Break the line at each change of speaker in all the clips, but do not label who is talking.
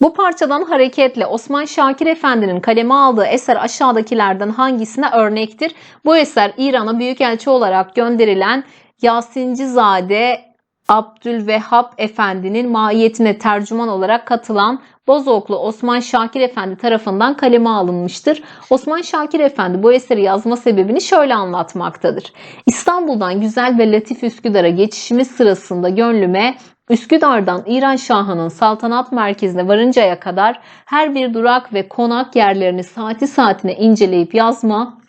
Bu parçadan hareketle Osman Şakir Efendi'nin kaleme aldığı eser aşağıdakilerden hangisine örnektir? Bu eser İran'a büyükelçi olarak gönderilen Yasincizade Abdülvehhab Efendi'nin mahiyetine tercüman olarak katılan Bozoklu Osman Şakir Efendi tarafından kaleme alınmıştır. Osman Şakir Efendi bu eseri yazma sebebini şöyle anlatmaktadır. İstanbul'dan güzel ve latif Üsküdar'a geçişimiz sırasında gönlüme Üsküdar'dan İran Şahı'nın saltanat merkezine varıncaya kadar her bir durak ve konak yerlerini saati saatine inceleyip yazma,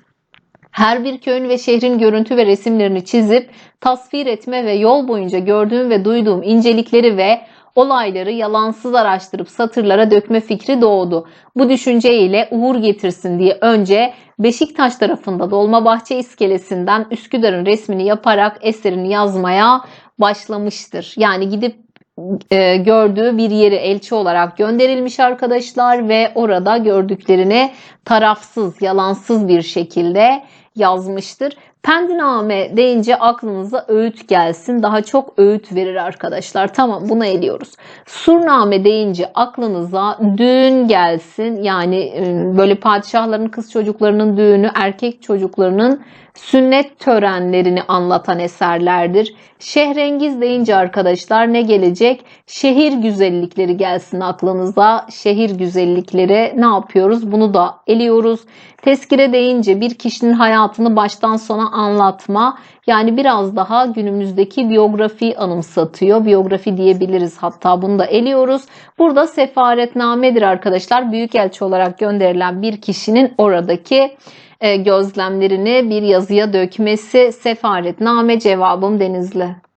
her bir köyün ve şehrin görüntü ve resimlerini çizip tasvir etme ve yol boyunca gördüğüm ve duyduğum incelikleri ve olayları yalansız araştırıp satırlara dökme fikri doğdu. Bu düşünce ile uğur getirsin diye önce Beşiktaş tarafında Dolmabahçe iskelesinden Üsküdar'ın resmini yaparak eserini yazmaya başlamıştır. Yani gidip e, gördüğü bir yeri elçi olarak gönderilmiş arkadaşlar ve orada gördüklerini tarafsız, yalansız bir şekilde yazmıştır. Pendiname deyince aklınıza öğüt gelsin. Daha çok öğüt verir arkadaşlar. Tamam bunu eliyoruz. Surname deyince aklınıza düğün gelsin. Yani e, böyle padişahların kız çocuklarının düğünü, erkek çocuklarının sünnet törenlerini anlatan eserlerdir. Şehrengiz deyince arkadaşlar ne gelecek? Şehir güzellikleri gelsin aklınıza. Şehir güzellikleri ne yapıyoruz? Bunu da eliyoruz. Tezkire deyince bir kişinin hayatını baştan sona anlatma. Yani biraz daha günümüzdeki biyografi anımsatıyor. Biyografi diyebiliriz hatta bunu da eliyoruz. Burada sefaretnamedir arkadaşlar. Büyükelçi olarak gönderilen bir kişinin oradaki e, gözlemlerini bir yazıya dökmesi sefaretname cevabım Denizli.